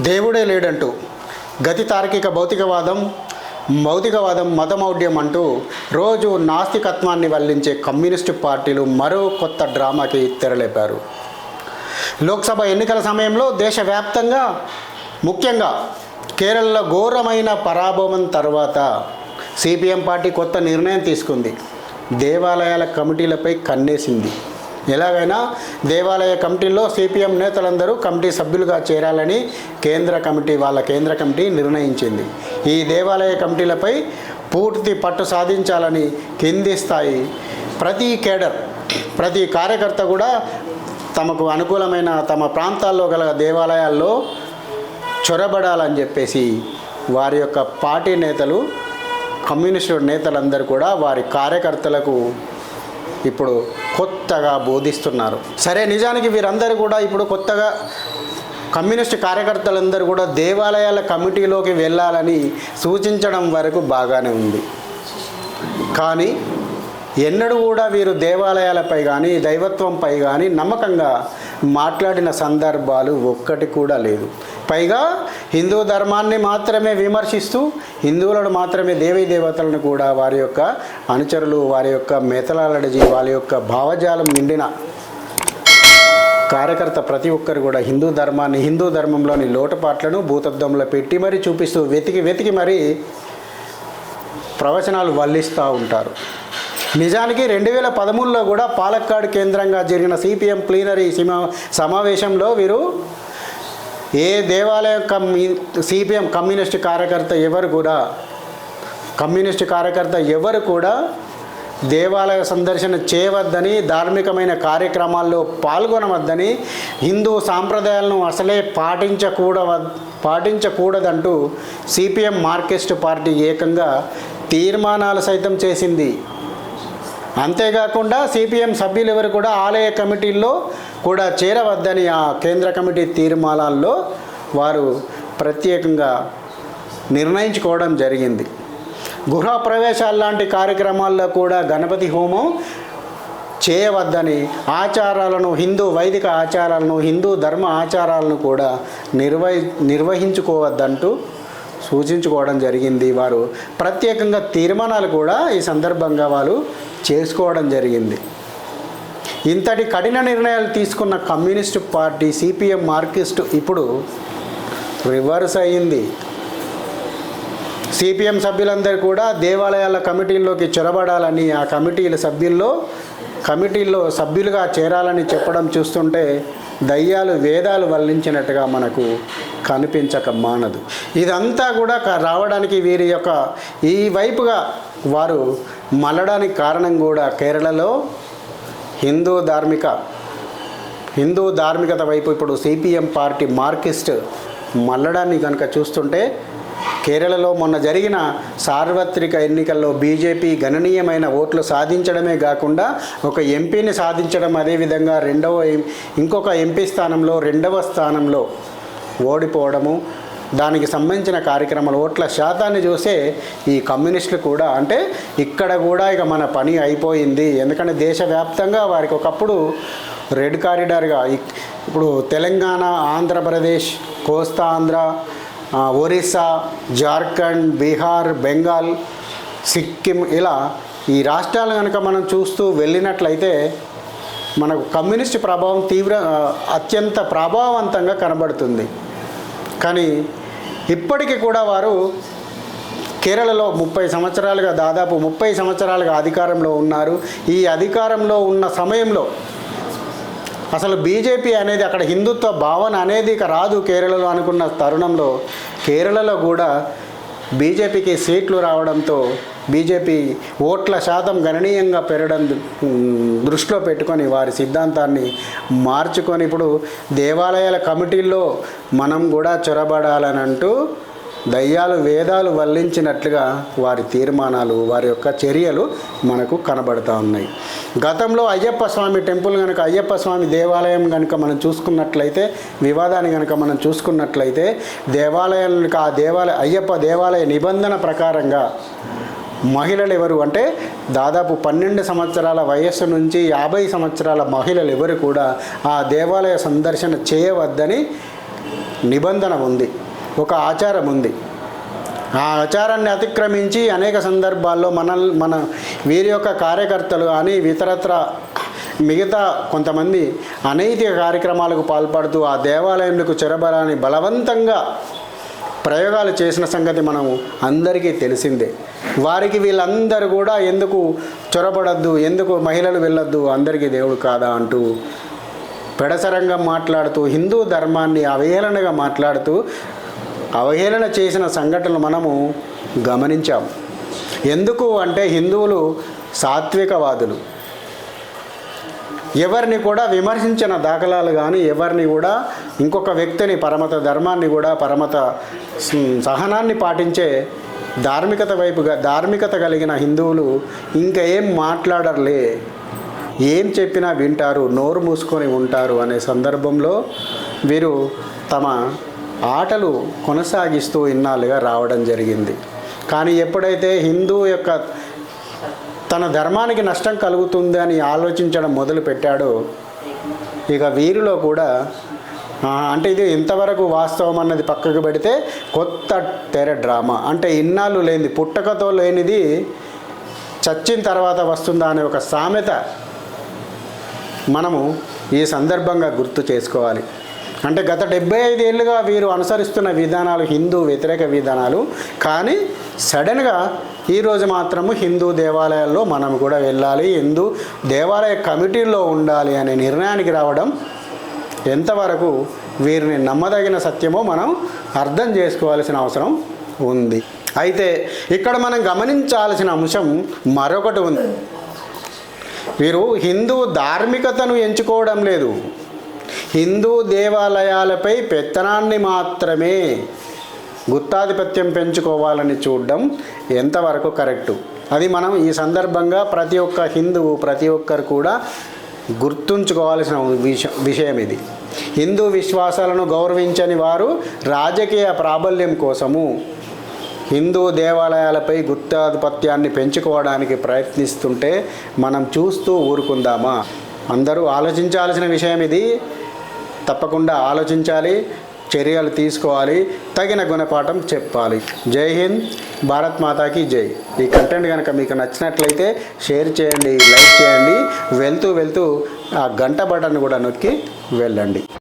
దేవుడే లేడంటూ గతి తార్కిక భౌతికవాదం భౌతికవాదం మతమౌఢ్యం అంటూ రోజు నాస్తికత్వాన్ని వల్లించే కమ్యూనిస్టు పార్టీలు మరో కొత్త డ్రామాకి తెరలేపారు. లోక్సభ ఎన్నికల సమయంలో దేశవ్యాప్తంగా ముఖ్యంగా కేరళలో ఘోరమైన పరాభవం తర్వాత సిపిఎం పార్టీ కొత్త నిర్ణయం తీసుకుంది. దేవాలయాల కమిటీలపై కన్నేసింది. ఎలాగైనా దేవాలయ కమిటీలో సిపిఎం నేతలందరూ కమిటీ సభ్యులుగా చేరాలని కేంద్ర కమిటీ వాళ్ళ కేంద్ర కమిటీ నిర్ణయించింది. ఈ దేవాలయ కమిటీలపై పూర్తి పట్టు సాధించాలని కింది స్థాయి ప్రతి కేడర్ ప్రతి కార్యకర్త కూడా తమకు అనుకూలమైన తమ ప్రాంతాల్లో గల దేవాలయాల్లో చొరబడాలని చెప్పేసి వారి యొక్క పార్టీ నేతలు కమ్యూనిస్టు నేతలందరూ కూడా వారి కార్యకర్తలకు ఇప్పుడు కొత్తగా బోధిస్తున్నారు. సరే నిజానికి వీరందరూ కూడా ఇప్పుడు కొత్తగా కమ్యూనిస్ట్ కార్యకర్తలందరూ కూడా దేవాలయాల కమిటీలోకి వెళ్ళాలని సూచించడం వరకు బాగానే ఉంది. కానీ ఎన్నడూ కూడా వీరు దేవాలయాలపై కానీ దైవత్వంపై కానీ నమ్మకంగా మాట్లాడిన సందర్భాలు ఒక్కటి కూడా లేదు. పైగా హిందూ ధర్మాన్ని మాత్రమే విమర్శిస్తూ హిందువులను మాత్రమే దేవీ దేవతలను కూడా వారి యొక్క అనుచరులు వారి యొక్క మెతలాలజీ వారి యొక్క భావజాలం నిండిన కార్యకర్త ప్రతి ఒక్కరు కూడా హిందూ ధర్మాన్ని హిందూ ధర్మంలోని లోటుపాట్లను భూతత్వంలో పెట్టి మరీ చూపిస్తూ వెతికి వెతికి మరీ ప్రవచనాలు వల్లిస్తూ ఉంటారు. నిజానికి రెండు వేల పదమూడులో కూడా పాలక్కాడ్ కేంద్రంగా జరిగిన సిపిఎం ప్లీనరీ సమావేశంలో వీరు ఏ దేవాలయం కమ్యూ సిపిఎం కమ్యూనిస్ట్ కార్యకర్త ఎవరు కూడా కమ్యూనిస్ట్ కార్యకర్త ఎవరు కూడా దేవాలయ సందర్శన చేయవద్దని ధార్మికమైన కార్యక్రమాల్లో పాల్గొనవద్దని హిందూ సాంప్రదాయాలను అసలే పాటించకూడవ పాటించకూడదంటూ సిపిఎం మార్కెస్ట్ పార్టీ ఏకంగా తీర్మానాలు సైతం చేసింది. అంతేకాకుండా సిపిఎం సభ్యులు ఎవరు కూడా ఆలయ కమిటీల్లో కూడా చేరవద్దని ఆ కేంద్ర కమిటీ తీర్మానాల్లో వారు ప్రత్యేకంగా నిర్ణయించుకోవడం జరిగింది. గృహ ప్రవేశాలు లాంటి కార్యక్రమాల్లో కూడా గణపతి హోమం చేయవద్దని ఆచారాలను హిందూ వైదిక ఆచారాలను హిందూ ధర్మ ఆచారాలను కూడా నిర్వహి నిర్వహించుకోవద్దంటూ సూచించుకోవడం జరిగింది. వారు ప్రత్యేకంగా తీర్మానాలు కూడా ఈ సందర్భంగా వాళ్ళు చేసుకోవడం జరిగింది. ఇంతటి కఠిన నిర్ణయాలు తీసుకున్న కమ్యూనిస్టు పార్టీ సిపిఎం మార్కిస్ట్ ఇప్పుడు రివర్స్ అయ్యింది. సిపిఎం సభ్యులందరూ కూడా దేవాలయాల కమిటీల్లోకి చొరబడాలని ఆ కమిటీల సభ్యుల్లో కమిటీల్లో సభ్యులుగా చేరాలని చెప్పడం చూస్తుంటే దయ్యాలు వేదాలు వల్లించినట్టుగా మనకు కనిపించక మానదు. ఇదంతా కూడా రావడానికి వీరి యొక్క ఈ వైపుగా వారు మలడానికి కారణం కూడా కేరళలో హిందూ ధార్మిక హిందూ ధార్మికత వైపు ఇప్పుడు సిపిఎం పార్టీ మార్కిస్ట్ మల్లడాన్ని కనుక చూస్తుంటే కేరళలో మొన్న జరిగిన సార్వత్రిక ఎన్నికల్లో బీజేపీ గణనీయమైన ఓట్లు సాధించడమే కాకుండా ఒక ఎంపీని సాధించడం అదేవిధంగా రెండవ ఇంకొక ఎంపీ స్థానంలో రెండవ స్థానంలో ఓడిపోవడము దానికి సంబంధించిన కార్యక్రమాలు ఓట్ల శాతాన్ని చూసే ఈ కమ్యూనిస్టులు కూడా అంటే ఇక్కడ కూడా ఇక మన పని అయిపోయింది. ఎందుకంటే దేశవ్యాప్తంగా వారికి ఒకప్పుడు రెడ్ కారిడార్గా ఇప్పుడు తెలంగాణ ఆంధ్రప్రదేశ్ కోస్తా ఆంధ్ర ఒరిస్సా జార్ఖండ్ బీహార్ బెంగాల్ సిక్కిం ఇలా ఈ రాష్ట్రాలు కనుక మనం చూస్తూ వెళ్ళినట్లయితే మనకు కమ్యూనిస్ట్ ప్రభావం తీవ్ర అత్యంత ప్రభావవంతంగా కనబడుతుంది. కానీ ఇప్పటికీ కూడా వారు కేరళలో ముప్పై సంవత్సరాలుగా దాదాపు ముప్పై సంవత్సరాలుగా అధికారంలో ఉన్నారు. ఈ అధికారంలో ఉన్న సమయంలో అసలు బీజేపీ అనేది అక్కడ హిందుత్వ భావన అనేది ఇక రాదు కేరళలో అనుకున్న తరుణంలో. కేరళలో కూడా బీజేపీకి సీట్లు రావడంతో బీజేపీ ఓట్ల శాతం గణనీయంగా పెరగడం దృష్టిలో పెట్టుకొని వారి సిద్ధాంతాన్ని మార్చుకొని ఇప్పుడు దేవాలయాల కమిటీల్లో మనం కూడా చొరబడాలని అంటూ దయ్యాలు వేదాలు వల్లించినట్లుగా వారి తీర్మానాలు వారి యొక్క చర్యలు మనకు కనబడుతూ ఉన్నాయి. గతంలో అయ్యప్ప స్వామి టెంపుల్ కనుక అయ్యప్ప స్వామి దేవాలయం కనుక మనం చూసుకున్నట్లయితే వివాదాన్ని కనుక మనం చూసుకున్నట్లయితే దేవాలయాలకు ఆ దేవాలయ అయ్యప్ప దేవాలయ నిబంధన ప్రకారంగా మహిళలు ఎవరు అంటే దాదాపు పన్నెండు సంవత్సరాల వయస్సు నుంచి యాభై సంవత్సరాల మహిళలు ఎవరు కూడా ఆ దేవాలయ సందర్శన చేయవద్దని నిబంధన ఉంది ఒక ఆచారం ఉంది. ఆ ఆచారాన్ని అతిక్రమించి అనేక సందర్భాల్లో మన మన వీరి యొక్క కార్యకర్తలు అని ఇతరత్ర మిగతా కొంతమంది అనైతిక కార్యక్రమాలకు పాల్పడుతూ ఆ దేవాలయంకు చెరబరాని బలవంతంగా ప్రయోగాలు చేసిన సంగతి మనం అందరికీ తెలిసిందే. వారికి వీళ్ళందరూ కూడా ఎందుకు చొరబడద్దు ఎందుకు మహిళలు వెళ్ళొద్దు అందరికీ దేవుడు కాదా అంటూ పెడసరంగా మాట్లాడుతూ హిందూ ధర్మాన్ని అవహేళనగా మాట్లాడుతూ అవహేళన చేసిన సంఘటనలు మనము గమనించాం. ఎందుకు అంటే హిందువులు సాత్వికవాదులు. ఎవరిని కూడా విమర్శించిన దాఖలాలు కానీ ఎవరిని కూడా ఇంకొక వ్యక్తిని పరమత ధర్మాన్ని కూడా పరమత సహనాన్ని పాటించే ధార్మికత వైపుగా ధార్మికత కలిగిన హిందువులు ఇంకా ఏం మాట్లాడర్లే? ఏం చెప్పినా వింటారు నోరు మూసుకొని ఉంటారు అనే సందర్భంలో వీరు తమ ఆటలు కొనసాగిస్తూ ఇన్నాళ్ళుగా రావడం జరిగింది. కానీ ఎప్పుడైతే హిందూ యొక్క తన ధర్మానికి నష్టం కలుగుతుంది అని ఆలోచించడం మొదలు పెట్టాడో ఇక వీరిలో కూడా అంటే ఇది ఇంతవరకు వాస్తవం అన్నది పక్కకు పెడితే కొత్త తెర డ్రామా. అంటే ఇన్నాళ్ళు లేనిది పుట్టకతో లేనిది చచ్చిన తర్వాత వస్తుందా అనే ఒక సామెత మనము ఈ సందర్భంగా గుర్తు చేసుకోవాలి. అంటే గత డెబ్బై ఐదేళ్ళుగా వీరు అనుసరిస్తున్న విధానాలు హిందూ వ్యతిరేక విధానాలు కానీ సడన్గా ఈరోజు మాత్రము హిందూ దేవాలయాల్లో మనం కూడా వెళ్ళాలి హిందూ దేవాలయ కమిటీల్లో ఉండాలి అనే నిర్ణయానికి రావడం ఎంతవరకు వీరిని నమ్మదగిన సత్యమో మనం అర్థం చేసుకోవాల్సిన అవసరం ఉంది. అయితే ఇక్కడ మనం గమనించాల్సిన అంశం మరొకటి ఉంది. వీరు హిందూ ధార్మికతను ఎంచుకోవడం లేదు. హిందూ దేవాలయాలపై పెత్తనాన్ని మాత్రమే గుత్తాధిపత్యం పెంచుకోవాలని చూడడం ఎంతవరకు కరెక్టు? అది మనం ఈ సందర్భంగా ప్రతి ఒక్క హిందువు ప్రతి ఒక్కరు కూడా గుర్తుంచుకోవాల్సిన విష విషయం ఇది. హిందూ విశ్వాసాలను గౌరవించని వారు రాజకీయ ప్రాబల్యం కోసము హిందూ దేవాలయాలపై గుత్తాధిపత్యాన్ని పెంచుకోవడానికి ప్రయత్నిస్తుంటే మనం చూస్తూ ఊరుకుందామా? అందరూ ఆలోచించాల్సిన విషయం ఇది. తప్పకుండా ఆలోచించాలి చర్యలు తీసుకోవాలి తగిన గుణపాఠం చెప్పాలి. జై హింద్ భారత్ మాతాకి జై. ఈ కంటెంట్ కనుక మీకు నచ్చినట్లయితే షేర్ చేయండి లైక్ చేయండి వెళ్తూ వెళ్తూ ఆ గంట బటన్ కూడా నొక్కి వెళ్ళండి.